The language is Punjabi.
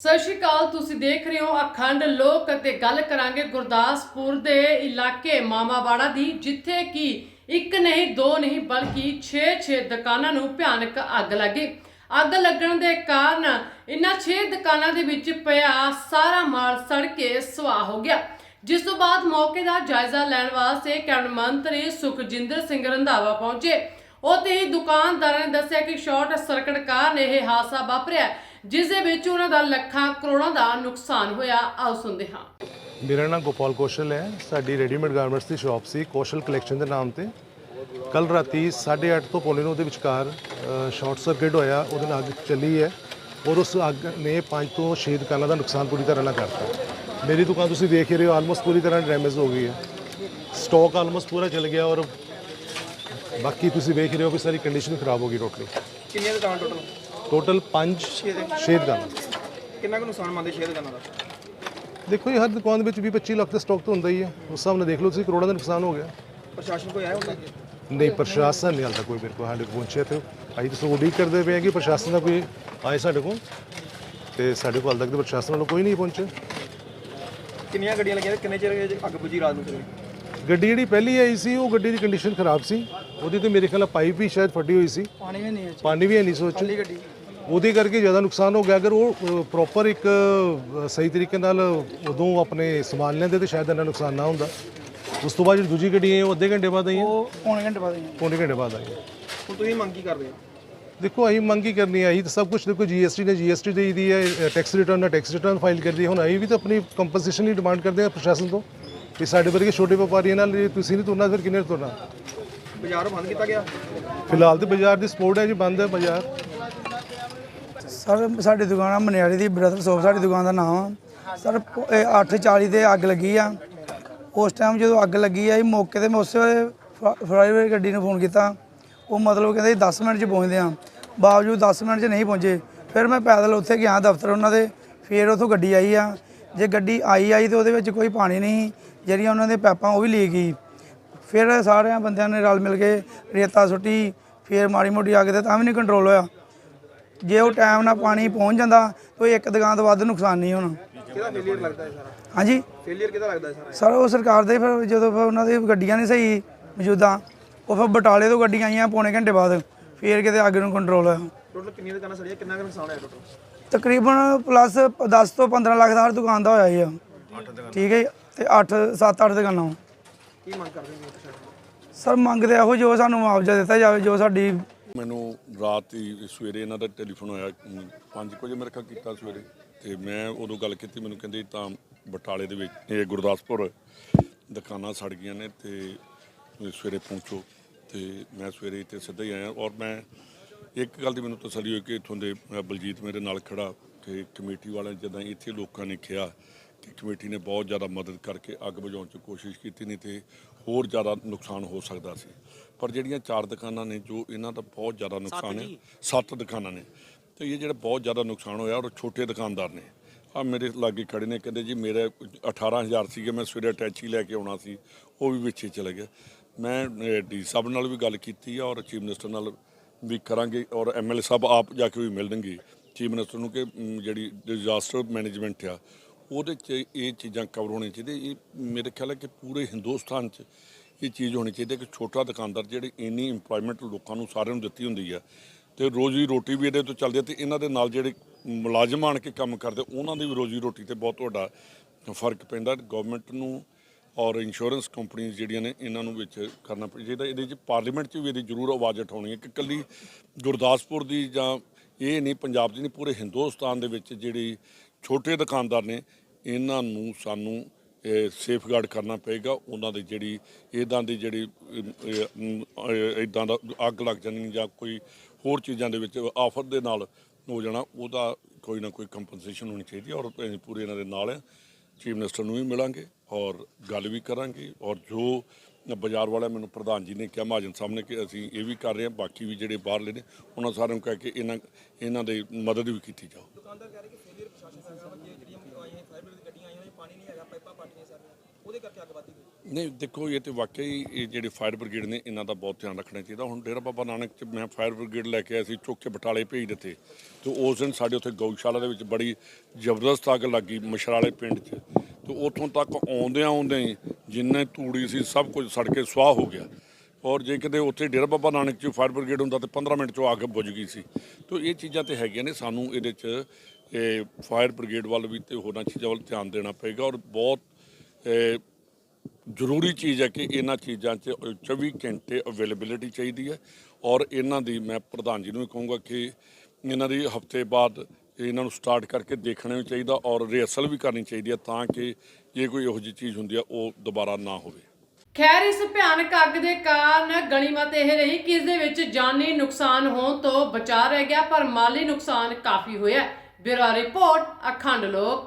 ਸਤਿ ਸ਼੍ਰੀ ਅਕਾਲ, ਤੁਸੀਂ ਦੇਖ ਰਹੇ ਹੋ ਅਖੰਡ ਲੋਕ ਅਤੇ ਗੱਲ ਕਰਾਂਗੇ ਗੁਰਦਾਸਪੁਰ ਦੇ ਇਲਾਕੇ ਮਾਮਾਵਾੜਾ ਦੀ, ਜਿੱਥੇ ਕਿ ਇੱਕ ਨਹੀਂ, ਦੋ ਨਹੀਂ, ਬਲਕਿ 6-6 ਦੁਕਾਨਾਂ ਨੂੰ ਭਿਆਨਕ ਅੱਗ ਲੱਗੀ। ਅੱਗ ਲੱਗਣ ਦੇ ਕਾਰਨ ਇਨ੍ਹਾਂ 6 ਦੁਕਾਨਾਂ ਦੇ ਵਿੱਚ ਪਿਆ ਸਾਰਾ ਮਾਲ ਸੜ ਕੇ ਸੁਆਹ ਹੋ ਗਿਆ। ਜਿਸ ਤੋਂ ਬਾਅਦ ਮੌਕੇ ਦਾ ਜਾਇਜ਼ਾ ਲੈਣ ਵਾਸਤੇ ਕੈਬਨਿਟ ਮੰਤਰੀ ਸੁਖਜਿੰਦਰ ਸਿੰਘ ਰੰਧਾਵਾ ਪਹੁੰਚੇ। ਉੱਥੇ ਹੀ ਦੁਕਾਨਦਾਰਾਂ ਨੇ ਦੱਸਿਆ ਕਿ ਸ਼ਾਰਟ ਸਰਕਟ ਕਾਰਨ ਇਹ ਹਾਦਸਾ ਵਾਪਰਿਆ। ਜਿਸ ਦੇ ਵਿੱਚ ਉਹਨਾਂ ਦਾ ਲੱਖਾਂ ਕਰੋੜਾਂ ਦਾ ਨੁਕਸਾਨ ਹੋਇਆ ਆਓ ਸੁਣਦੇ ਹਾਂ। ਮੇਰਾ ਨਾਮ ਗੋਪਾਲ ਕੌਸ਼ਲ ਹੈ। ਸਾਡੀ ਰੈਡੀਮੇਡ ਗਾਰਮੈਂਟਸ ਦੀ ਸ਼ਾਪ ਸੀ ਕੌਸ਼ਲ ਕਲੈਕਸ਼ਨ ਦੇ ਨਾਮ ਤੇ। ਕੱਲ ਰਾਤੀ 8:30 ਤੋਂ ਪੌਣੇ ਨੌ ਦੇ ਵਿਚਕਾਰ ਸ਼ਾਰਟ ਸਰਕਟ ਹੋਇਆ ਉਹਦੇ ਨਾਲ ਅੱਗ ਚੱਲੀ ਹੈ ਔਰ ਉਸ ਅੱਗ ਨੇ 5 ਤੋਂ 6 ਦੁਕਾਨਾਂ ਦਾ ਨੁਕਸਾਨ ਪੂਰੀ ਤਰ੍ਹਾਂ ਨਾਲ ਕਰਤਾ। ਮੇਰੀ ਦੁਕਾਨ ਤੁਸੀਂ ਦੇਖ ਹੀ ਰਹੇ ਹੋ ਆਲਮੋਸਟ ਪੂਰੀ ਤਰ੍ਹਾਂ ਡੈਮੇਜ ਹੋ ਗਈ ਹੈ। ਸਟਾਕ ਆਲਮੋਸਟ ਪੂਰਾ ਚਲ ਗਿਆ ਔਰ ਬਾਕੀ ਤੁਸੀਂ ਵੇਖ ਰਹੇ ਹੋ ਕਿ ਸਾਰੀ ਕੰਡੀਸ਼ਨ ਖਰਾਬ ਹੋ ਗਈ ਟੋਟਲੀ ਕਿੰਨੀਆਂ ਦੁਕਾਨ ਟੋਟਲ ਟੋਟਲ 5 6 ਦੁਕਾਨਾਂ ਕਿੰਨਾ ਕੁ ਨੁਕਸਾਨ ਮੰਨਦੇ ਸ਼ੇਅਰ ਦਾ? ਦੇਖੋ ਜੀ ਹਰ ਦੁਕਾਨ ਵਿੱਚ 20 25 ਲੱਖ ਦਾ ਸਟਾਕ ਤਾਂ ਹੁੰਦਾ ਹੀ ਹੈ। ਉਸ ਹਿਸਾਬ ਨਾਲ ਦੇਖ ਲਓ ਤੁਸੀਂ ਕਰੋੜਾਂ ਦਾ ਨੁਕਸਾਨ ਹੋ ਗਿਆ। ਪ੍ਰਸ਼ਾਸਨ ਕੋਈ ਆਇਆ ਹੁੰਦਾ ਨਹੀਂ ਪ੍ਰਸ਼ਾਸਨ ਨਹੀਂ ਹਾਲ ਕੋਈ ਮੇਰੇ ਕੋਲ ਸਾਡੇ ਕੋਲ ਪਹੁੰਚਿਆ ਤੇ ਅਸੀਂ ਤਾਂ ਉਡੀਕ ਕਰਦੇ ਪਏ ਹਾਂ ਕਿ ਪ੍ਰਸ਼ਾਸਨ ਦਾ ਕੋਈ ਆਏ ਸਾਡੇ ਕੋਲ। ਤੇ ਸਾਡੇ ਕੋਲ ਹਾਲ ਤੱਕ ਤਾਂ ਪ੍ਰਸ਼ਾਸਨ ਵੱਲੋਂ ਕੋਈ ਨਹੀਂ ਪਹੁੰਚਿਆ। ਕਿੰਨੀਆਂ ਗੱਡੀਆਂ ਲੱਗੀਆਂ ਤੇ ਕਿੰਨੇ ਚਿਰ ਅੱਗ ਬੁਝੀ ਰਾਤ ਨੂੰ ਚਲੇ ਗੱਡੀ ਜਿਹੜੀ ਪਹਿਲੀ ਆਈ ਸੀ ਉਹ ਗੱਡੀ ਦੀ ਕੰਡੀਸ਼ਨ ਖਰਾਬ ਸੀ। ਉਹਦੀ ਤੇ ਮੇਰੇ ਖਿਆਲ ਨਾਲ ਪਾਈਪ ਵੀ ਸ਼ਾਇਦ ਫਟੀ ਹੋਈ ਸੀ। ਪਾਣੀ ਵੀ ਨਹੀਂ ਹੈ ਪਾਣੀ ਵੀ ਨਹੀਂ ਸੋਚ ਗੱਡੀ। ਉਹਦੇ ਕਰਕੇ ਜ਼ਿਆਦਾ ਨੁਕਸਾਨ ਹੋ ਗਿਆ। ਅਗਰ ਉਹ ਪ੍ਰੋਪਰ ਇੱਕ ਸਹੀ ਤਰੀਕੇ ਨਾਲ ਉਦੋਂ ਆਪਣੇ ਸੰਭਾਲ ਲੈਂਦੇ ਤੇ ਸ਼ਾਇਦ ਇੰਨਾ ਨੁਕਸਾਨ ਨਾ ਹੁੰਦਾ। ਉਸ ਤੋਂ ਬਾਅਦ ਜਿਹੜੀ ਦੂਜੀ ਗੱਡੀ ਹੈ ਉਹ ਅੱਧੇ ਘੰਟੇ ਬਾਅਦ ਆਈ ਹੈ। ਉਹ ਪੌਣੇ ਘੰਟੇ ਬਾਅਦ ਆਈਆਂ ਪੌਣੇ ਘੰਟੇ ਬਾਅਦ ਆਈ ਹੈ। ਹੁਣ ਤੁਸੀਂ ਮੰਗ ਕੀ ਕਰਦੇ ਹੋ? ਦੇਖੋ ਅਸੀਂ ਮੰਗ ਹੀ ਕਰਨੀ ਹੈ। ਅਸੀਂ ਤਾਂ ਸਭ ਕੁਝ ਦੇਖੋ ਜੀਐਸਟੀ ਨੇ ਜੀਐਸਟੀ ਦੇਈ ਦੀ ਹੈ ਟੈਕਸ ਰਿਟਰਨ ਨੇ ਟੈਕਸ ਰਿਟਰਨ ਫਾਈਲ ਕਰਦੀ ਹੈ। ਹੁਣ ਅਸੀਂ ਵੀ ਤਾਂ ਆਪਣੀ ਕੰਪਨਸੇਸ਼ਨ ਦੀ ਡਿਮਾਂਡ ਕਰਦੇ ਹਾਂ ਪ੍ਰਸ਼ਾਸਨ ਤੋਂ ਕਿ ਸਾਡੇ ਵਰਗੇ ਛੋਟੇ ਵਪਾਰੀਆਂ ਨਾਲ ਜੇ ਤੁਸੀਂ ਨਹੀਂ ਤੁਰਨਾ ਫਿਰ ਕਿੰਨੇ ਤੁਰਨਾ? ਬਾਜ਼ਾਰ ਬੰਦ ਕੀਤਾ ਗਿਆ? ਫਿਲਹਾਲ ਤੇ ਬਾਜ਼ਾਰ ਦੀ ਸਪੋਰਟ ਹੈ ਜੀ ਬੰਦ ਹੈ ਬਾਜ਼ਾਰ। ਸਰ, ਸਾਡੀ ਦੁਕਾਨ ਆ ਮਨਿਆਰੀ ਦੀ, ਬ੍ਰਦਰ ਸ਼ੋਪ, ਸਾਡੀ ਦੁਕਾਨ ਦਾ ਨਾਮ ਆ। ਸਰ 8:40 ਤੇ ਅੱਗ ਲੱਗੀ ਆ। ਉਸ ਟਾਈਮ ਜਦੋਂ ਅੱਗ ਲੱਗੀ ਆ, ਇਹ ਮੌਕੇ ਤੇ ਮੈਂ ਉਸੇ ਵੇਲੇ ਗੱਡੀ ਨੂੰ ਫੋਨ ਕੀਤਾ। ਉਹ ਮਤਲਬ ਕਹਿੰਦੇ 10 ਮਿੰਟ 'ਚ ਪਹੁੰਚਦੇ ਆ ਬਾਵਜੂਦ 10 ਮਿੰਟ 'ਚ ਨਹੀਂ ਪਹੁੰਚੇ। ਫਿਰ ਮੈਂ ਪੈਦਲ ਉੱਥੇ ਗਿਆ ਦਫ਼ਤਰ ਉਹਨਾਂ ਦੇ। ਫਿਰ ਉੱਥੋਂ ਗੱਡੀ ਆਈ ਆ। ਜੇ ਗੱਡੀ ਆਈ ਆਈ ਤੇ ਉਹਦੇ ਵਿੱਚ ਕੋਈ ਪਾਣੀ ਨਹੀਂ ਜਿਹੜੀਆਂ ਉਹਨਾਂ ਦੇ ਪੈਪਾਂ ਉਹ ਵੀ ਲੀਕ ਗਈ ਫਿਰ ਸਾਰਿਆਂ ਬੰਦਿਆਂ ਨੇ ਰਲ ਮਿਲ ਕੇ ਰੇਤਾ ਸੁੱਟੀ। ਫਿਰ ਮਾੜੀ ਮੋਟੀ ਅੱਗ ਤੇ ਤਾਂ ਵੀ ਨਹੀਂ ਕੰਟਰੋਲ ਹੋਇਆ। ਜੇ ਉਹ ਟਾਈਮ ਨਾਲ ਪਾਣੀ ਪਹੁੰਚ ਜਾਂਦਾ ਤਾਂ ਇੱਕ ਦੁਕਾਨ ਤੋਂ ਵੱਧ ਨੁਕਸਾਨ ਨਹੀਂ ਹੋਣਾ। ਕਿਹਦਾ ਫੇਲਿਅਰ ਲੱਗਦਾ ਹੈ ਸਾਰਾ? ਹਾਂਜੀ? ਫੇਲਿਅਰ ਕਿਹਦਾ ਲੱਗਦਾ ਹੈ ਸਾਰਾ? ਸਰ ਉਹ ਸਰਕਾਰ ਦੇ ਫਿਰ ਜਦੋਂ ਫਿਰ ਉਹਨਾਂ ਦੀ ਗੱਡੀਆਂ ਨਹੀਂ ਸਹੀ ਮੌਜੂਦਾ ਉਹ ਫਿਰ ਬਟਾਲੇ ਤੋਂ ਗੱਡੀਆਂ ਆਈਆਂ ਪੌਣੇ ਘੰਟੇ ਬਾਅਦ ਫਿਰ ਕਿਤੇ ਅੱਗ ਨੂੰ ਕੰਟਰੋਲ ਹੋਇਆ ਟੋਟਲ ਕਿੰਨੀਆਂ ਦੁਕਾਨਾਂ ਸੜੀਆਂ ਕਿੰਨਾ ਕੁ ਨੁਕਸਾਨ ਹੋਇਆ ਟੋਟਲ ਤਕਰੀਬਨ ਪਲੱਸ 10 ਤੋਂ 15 ਲੱਖ ਦਾ ਹਰ ਦੁਕਾਨ ਦਾ ਹੋਇਆ ਹੀ ਆ ਠੀਕ ਹੈ। ਤੇ 8 7 8 ਦੁਕਾਨਾਂ। ਕੀ ਮੰਗ ਕਰਦੇ ਸਰ ਮੰਗਦੇ ਇਹੋ ਜੋ ਸਾਨੂੰ ਮੁਆਵਜ਼ਾ ਦਿੱਤਾ ਜਾਵੇ ਜੋ ਸਾਡੀ ਮੈਨੂੰ ਰਾਤ ਹੀ ਸਵੇਰੇ ਇਹਨਾਂ ਦਾ ਟੈਲੀਫੋਨ ਆਇਆ 5 ਵਜੇ ਮੇਰੇ ਖਾ ਕੀਤਾ ਸਵੇਰੇ। ਤੇ ਮੈਂ ਉਦੋਂ ਗੱਲ ਕੀਤੀ, ਮੈਨੂੰ ਕਹਿੰਦੇ ਤਾਂ ਬਟਾਲੇ ਦੇ ਵਿੱਚ, ਇਹ ਗੁਰਦਾਸਪੁਰ ਦੁਕਾਨਾਂ ਸੜ ਗਈਆਂ ਨੇ ਤੇ ਸਵੇਰੇ ਪਹੁੰਚੋ। ਤੇ ਮੈਂ ਸਵੇਰੇ ਇੱਥੇ ਸਿੱਧਾ ਹੀ ਆਇਆ ਔਰ ਮੈਂ ਇੱਕ ਗੱਲ ਦੀ ਮੈਨੂੰ ਤਸੱਲੀ ਹੋਈ ਕਿ ਇੱਥੋਂ ਦੇ ਬਲਜੀਤ ਮੇਰੇ ਨਾਲ ਖੜਾ ਕਿ ਕਮੇਟੀ ਵਾਲਿਆਂ ਜਦੋਂ ਇੱਥੇ ਲੋਕਾਂ ਨੇ ਕਿਹਾ ਕਿ ਕਮੇਟੀ ਨੇ ਬਹੁਤ ਜ਼ਿਆਦਾ ਮਦਦ ਕਰਕੇ ਅੱਗ ਬੁਝਾਉਣ 'ਚ ਕੋਸ਼ਿਸ਼ ਕੀਤੀ ਨਹੀਂ ਤੇ ਹੋਰ ਜ਼ਿਆਦਾ ਨੁਕਸਾਨ ਹੋ ਸਕਦਾ ਸੀ। ਪਰ ਜਿਹੜੀਆਂ ਚਾਰ ਦੁਕਾਨਾਂ ਨੇ ਜੋ ਇਹਨਾਂ ਦਾ ਬਹੁਤ ਜ਼ਿਆਦਾ ਨੁਕਸਾਨ ਹੈ ਸੱਤ ਦੁਕਾਨਾਂ ਨੇ। ਤੇ ਇਹ ਜਿਹੜਾ ਬਹੁਤ ਜ਼ਿਆਦਾ ਨੁਕਸਾਨ ਹੋਇਆ ਔਰ ਛੋਟੇ ਦੁਕਾਨਦਾਰ ਨੇ। ਆ ਮੇਰੇ ਲਾਗੇ ਖੜੇ ਨੇ ਕਹਿੰਦੇ ਜੀ ਮੇਰੇ 18000 ਸੀਗੇ ਮੈਂ ਸਵੇਰੇ ਅਟੈਚੀ ਲੈ ਕੇ ਆਉਣਾ ਸੀ ਉਹ ਵੀ ਵਿੱਚੇ ਚਲੇ ਗਿਆ ਮੈਂ ਡੀ ਸਾਹਿਬ ਨਾਲ ਵੀ ਗੱਲ ਕੀਤੀ ਆ ਔਰ ਚੀਫ ਮਿਨਿਸਟਰ ਨਾਲ ਵੀ ਕਰਾਂਗੇ ਔਰ ਐਮਐਲਏ ਸਾਹਿਬ ਆਪ ਜਾ ਕੇ ਵੀ ਮਿਲਣਗੇ। ਚੀਫ ਮਿਨਿਸਟਰ ਨੂੰ ਕਿ ਜਿਹੜੀ ਡਿਜ਼ਾਸਟਰ ਮੈਨੇਜਮੈਂਟ ਆ ਉਹਦੇ 'ਚ ਇਹ ਚੀਜ਼ਾਂ ਕਵਰ ਹੋਣੀਆਂ ਚਾਹੀਦੀਆਂ। ਇਹ ਮੇਰੇ ਖਿਆਲ ਹੈ ਕਿ ਪੂਰੇ ਹਿੰਦੁਸਤਾਨ 'ਚ ਇਹ ਚੀਜ਼ ਹੋਣੀ ਚਾਹੀਦੀ ਹੈ ਕਿ ਛੋਟਾ ਦੁਕਾਨਦਾਰ ਜਿਹੜੇ ਇੰਨੀ ਇੰਪਲੋਇਮੈਂਟ ਲੋਕਾਂ ਨੂੰ ਸਾਰਿਆਂ ਨੂੰ ਦਿੱਤੀ ਹੁੰਦੀ ਆ ਤੇ ਰੋਜੀ ਰੋਟੀ ਵੀ ਇਹਦੇ ਤੋਂ ਚੱਲਦੀ ਹੈ ਤੇ ਇਹਨਾਂ ਦੇ ਨਾਲ ਜਿਹੜੇ ਮੁਲਾਜ਼ਮ ਆਣ ਕੇ ਕੰਮ ਕਰਦੇ, ਉਹਨਾਂ ਦੀ ਵੀ ਰੋਜੀ ਰੋਟੀ ਤੇ ਬਹੁਤ ਵੱਡਾ ਫ਼ਰਕ ਪੈਂਦਾ। ਗਵਰਨਮੈਂਟ ਨੂੰ ਔਰ ਇੰਸ਼ੋਰੈਂਸ ਕੰਪਨੀਆਂ ਜਿਹੜੀਆਂ ਨੇ, ਇਹਨਾਂ ਨੂੰ ਵਿੱਚ ਕਰਨਾ ਪਈ ਚਾਹੀਦਾ। ਇਹਦੇ 'ਚ ਪਾਰਲੀਮੈਂਟ 'ਚ ਵੀ ਇਹਦੀ ਜ਼ਰੂਰ ਆਵਾਜ਼ ਉਠਾਉਣੀ ਹੈ ਕਿ ਕੱਲੀ ਗੁਰਦਾਸਪੁਰ ਦੀ ਜਾਂ ਇਹ ਨਹੀਂ, ਪੰਜਾਬ ਦੀ ਨਹੀਂ, ਪੂਰੇ ਹਿੰਦੁਸਤਾਨ ਦੇ ਵਿੱਚ ਜਿਹੜੀ ਛੋਟੇ ਦੁਕਾਨਦਾਰ ਨੇ, ਇਹਨਾਂ ਨੂੰ ਸਾਨੂੰ ਸੇਫਗਾਰਡ ਕਰਨਾ ਪਏਗਾ। ਉਹਨਾਂ ਦੀ ਜਿਹੜੀ ਇਦਾਂ ਦੀ ਜਿਹੜੀ ਇਦਾਂ ਦਾ ਅੱਗ ਲੱਗ ਜਾਣੀ ਜਾਂ ਕੋਈ ਹੋਰ ਚੀਜ਼ਾਂ ਦੇ ਵਿੱਚ ਆਫਰ ਦੇ ਨਾਲ ਹੋ ਜਾਣਾ, ਉਹਦਾ ਕੋਈ ਨਾ ਕੋਈ ਕੰਪਨਸੇਸ਼ਨ ਹੋਣੀ ਚਾਹੀਦੀ ਹੈ ਔਰ ਅਸੀਂ ਪੂਰੇ ਇਹਨਾਂ ਦੇ ਨਾਲ ਚੀਫ ਮਿਨਿਸਟਰ ਨੂੰ ਵੀ ਮਿਲਾਂਗੇ ਔਰ ਗੱਲ ਵੀ ਕਰਾਂਗੇ ਔਰ ਜੋ ਬਾਜ਼ਾਰ ਵਾਲਾ ਮੈਨੂੰ ਪ੍ਰਧਾਨ ਜੀ ਨੇ ਕਿਹਾ ਮਹਾਜਨ ਸਾਹਿਬ ਨੇ ਕਿ ਅਸੀਂ ਇਹ ਵੀ ਕਰ ਰਹੇ ਹਾਂ ਬਾਕੀ ਵੀ ਜਿਹੜੇ ਬਾਹਰਲੇ ਨੇ ਉਹਨਾਂ ਸਾਰਿਆਂ ਨੂੰ ਕਹਿ ਕੇ ਇਹਨਾਂ ਇਹਨਾਂ ਦੇ ਮਦਦ ਵੀ ਕੀਤੀ ਜਾਓ ਦੁਕਾਨਦਾਰ ਕਹਿ ਰਹੇ ਕਿ ਫੇਲਿਅਰ ਪ੍ਰਸ਼ਾਸਨ ਸੰਸਦ ਜਿਹੜੀਆਂ ਆਈਆਂ ਫਾਇਰ ਬ੍ਰਿਗੇਡ ਗੱਡੀਆਂ ਆਈਆਂ ਪਾਣੀ ਨਹੀਂ ਹੈਗਾ ਪਾਈਪਾਂ ਪਾਟੀਆਂ ਸਾਰੀਆਂ। ਉਹਦੇ ਕਰਕੇ ਅੱਗ ਵੱਧ ਗਈ ਨਹੀਂ ਦੇਖੋ ਇਹ ਤੇ ਵਾਕਈ ਇਹ ਜਿਹੜੇ ਫਾਇਰ ਬ੍ਰਿਗੇਡ ਨੇ ਇਹਨਾਂ ਦਾ ਬਹੁਤ ਧਿਆਨ ਰੱਖਣਾ ਚਾਹੀਦਾ। ਹੁਣ ਡੇਰਾ ਬਾਬਾ ਨਾਨਕ ਚ ਮੈਂ ਫਾਇਰ ਬ੍ਰਿਗੇਡ ਲੈ ਕੇ ਆਇਆ ਸੀ ਚੁੱਕ ਕੇ ਬਟਾਲੇ ਭੇਜ ਦਿੱਤੇ। ਤੇ ਉਸ ਦਿਨ ਸਾਡੇ ਉੱਥੇ ਗਊਸ਼ਾਲਾ ਦੇ ਵਿੱਚ ਬੜੀ ਜ਼ਬਰਦਸਤ ਅੱਗ ਲੱਗੀ ਮਸ਼ਰਾਲੇ ਪਿੰਡ 'ਚ। ਤੇ ਉੱਥੋਂ ਤੱਕ ਆਉਂਦਿਆਂ ਆਉਂਦਿਆਂ ਹੀ ਜਿੰਨੇ ਤੂੜੀ ਸੀ, ਸਭ ਕੁਝ ਸੜ ਕੇ ਸੁਆਹ ਹੋ ਗਿਆ। ਔਰ ਜੇ ਕਿਤੇ ਉੱਥੇ ਡੇਰਾ ਬਾਬਾ ਨਾਨਕ ਚ ਫਾਇਰ ਬ੍ਰਿਗੇਡ ਹੁੰਦਾ ਤੇ 15 ਮਿੰਟ 'ਚ ਅੱਗ ਬੁਝ ਗਈ ਸੀ। ਤੇ ਇਹ ਚੀਜ਼ਾਂ ਤੇ ਹੈਗੀਆਂ ਨੇ, ਸਾਨੂੰ ਇਹਦੇ 'ਚ, ਇਹ ਫਾਇਰ ਬ੍ਰਿਗੇਡ ਵੱਲ ਵੀ ਤੇ ਹੋਰਨਾਂ ਚੀਜ਼ਾਂ ਵੱਲ ਧਿਆਨ ਦੇਣਾ ਪਏਗਾ। ਔਰ ਬਹੁਤ ਜ਼ਰੂਰੀ ਚੀਜ਼ ਹੈ ਕਿ ਇਹਨਾਂ ਚੀਜ਼ਾਂ 'ਚ 24 ਘੰਟੇ ਅਵੇਲੇਬਿਲਿਟੀ ਚਾਹੀਦੀ ਹੈ। ਔਰ ਇਹਨਾਂ ਦੀ ਮੈਂ ਪ੍ਰਧਾਨ ਜੀ ਨੂੰ ਵੀ ਕਹੂੰਗਾ ਕਿ ਇਹਨਾਂ ਦੀ ਹਫ਼ਤੇ ਬਾਅਦ ਇਹਨਾਂ ਨੂੰ ਸਟਾਰਟ ਕਰਕੇ ਦੇਖਣਾ ਵੀ ਚਾਹੀਦਾ ਔਰ ਰਿਹਰਸਲ ਵੀ ਕਰਨੀ ਚਾਹੀਦੀ ਹੈ ਤਾਂ ਕਿ ਜੇ ਕੋਈ ਇਹੋ ਜਿਹੀ ਚੀਜ਼ ਹੁੰਦੀ ਹੈ, ਉਹ ਦੁਬਾਰਾ ਨਾ ਹੋਵੇ। ਖੈਰ, ਇਸ ਭਿਆਨਕ ਅੱਗ ਦੇ ਕਾਰਨ ਗਣੀਮਤ ਇਹ ਰਹੀ ਕਿ ਇਸ ਦੇ ਵਿੱਚ ਜਾਨੀ ਨੁਕਸਾਨ ਹੋਣ ਤੋਂ ਬਚਾ ਰਹਿ ਗਿਆ, ਪਰ ਮਾਲੀ ਨੁਕਸਾਨ ਕਾਫੀ ਹੋਇਆ ਬਿਊਰੋ ਰਿਪੋਰਟ, ਅਖੰਡ ਲੋਕ।